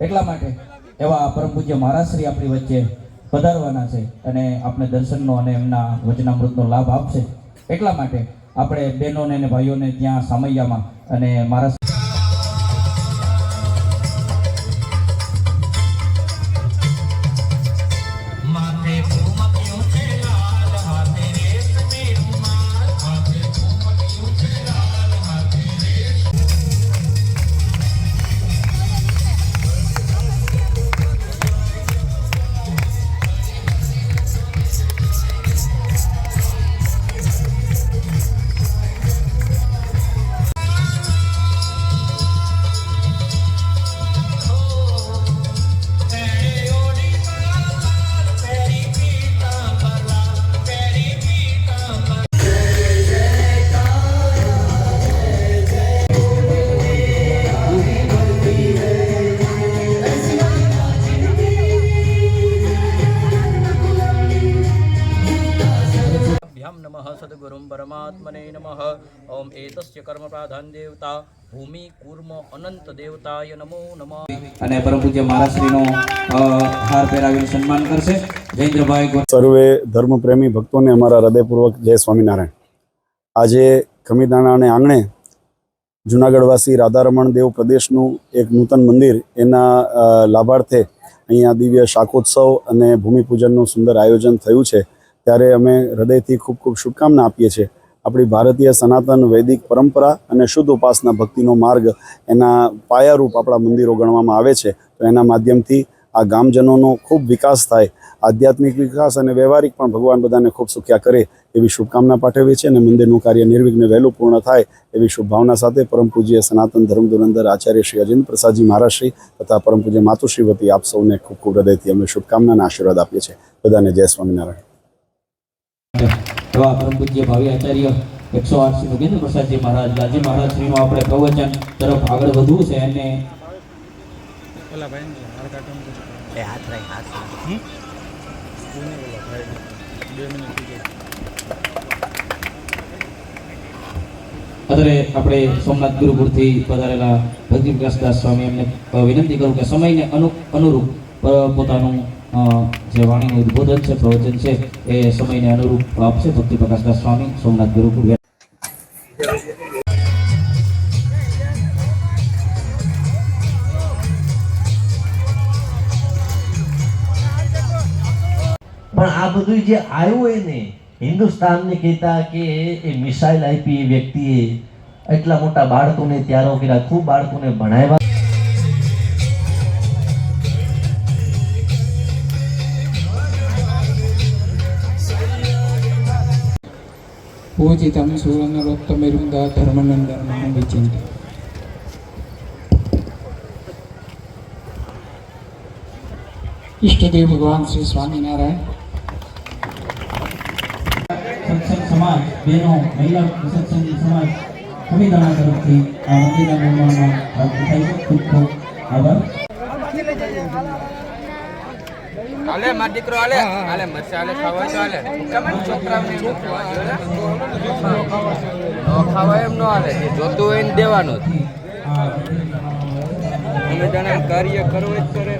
એટલા માટે એવા પરમ પૂજ્ય મહારાજશ્રી આપણી વચ્ચે પધારવાના છે અને આપણે દર્શનનો અને એમના વચનામૃતનો લાભ આપશે. એટલા માટે આપણે બહેનોને અને ભાઈઓને ત્યાં સામૈયામાં અને મહારાજ સદગુરુમ પરમાત્મને નમઃ ઓમ એતસ્ય કર્મ પ્રાધાન દેવતા ભૂમિ કુર્મ અનંત દેવતાય નમો નમઃ અને પરમ પૂજ્ય મહારાજશ્રીનો હાર પહેરાવીને સન્માન કરશે. જયેન્દ્રભાઈ સર્વે ધર્મપ્રેમી ભક્તોને અમારા હૃદયપૂર્વક જય સ્વામિનારાયણ. આજે ખમીદાણાને આંગણે જુનાગઢવાસી રાધારમણ દેવ પ્રદેશનું એક નૂતન મંદિર એના લાભાર્થે અહીંયા દિવ્ય શાકોત્સવ અને ભૂમિપૂજનનું સુંદર આયોજન થયું છે. ત્યારે અમે હૃદયથી ખૂબ ખૂબ શુભકામના આપીએ છીએ. આપણી ભારતીય સનાતન વૈદિક પરંપરા અને શુદ્ધ ઉપાસના ભક્તિનો માર્ગ એના પાયારૂપ આપણા મંદિરો ગણવામાં આવે છે. તો એના માધ્યમથી આ ગામજનોનો ખૂબ વિકાસ થાય, આધ્યાત્મિક વિકાસ અને વ્યવહારિક પણ ભગવાન બધાને ખૂબ સુખ્યા કરે એવી શુભકામના પાઠવીએ છીએ અને મંદિરનું કાર્ય નિર્વિઘ્ને વહેલું પૂર્ણ થાય એવી શુભભાવના સાથે પરમ પૂજ્ય સનાતન ધર્મ ધુરંધર આચાર્ય શ્રી અજિંદ પ્રસાદજી મહારાજશ્રી તથા પરમ પૂજ્ય માતુશ્રી વતી આપ સૌને ખૂબ ખૂબ હૃદયથી અમે શુભકામના આશીર્વાદ આપીએ છીએ. બધાને જય સ્વામિનારાયણ. એવા પરમ પૂજ્ય ભાવિ આચાર્ય એકસો આઠ શ્રી નગેન્દ્ર પ્રસાદજી મહારાજ લાલજી મહારાજશ્રીનું આપણે પ્રવચન તરફ આગળ વધવું છે અને અત્યારે આપણે સોમનાથ ગુરુપુરથી પધારેલા ભક્તિ વિકાસદાસ સ્વામી એમને વિનંતી કરું કે સમયને અનુ અનુરૂપ પોતાનું જે વાણીનું ઉદ્બોધન છે, પ્રવચન છે, એ સમયને અનુરૂપ આપશે ભક્તિ પ્રકાશદાસ સ્વામી, સોમનાથ ગુરુકુળ પણ આ બધું જે આવ્યું હોય ને, હિન્દુસ્તાનને કહેતા કે એ મિસાઇલ આપી એ વ્યક્તિએ એટલા મોટા બાળકોને ત્યારો કર્યા ખૂબ બાળકોને ભણાવ્યા. పూజితం సువర్ణరోత్తమిరుంగా ధర్మనందన విచింత ઈષ્ટદેવ ભગવાન શ્રી સ્વામિનારાયણ. સત્સંગ સમાજ, બહેનો, મહિલા સત્સંગ સમાજ સમિતાના તરફથી આ મંદિરના નિર્માણમાં ખૂબ ખૂબ આભાર. હાલે માર દીકરો હાલે. હાલે મરચા હાલે ખાવા તો હાલે. કમન છોકરાઓને નો ખાવા એમ નો હાલે જે જોતું હોય ને દેવાનું અમે જાણે કાર્ય કરવું જ કરે.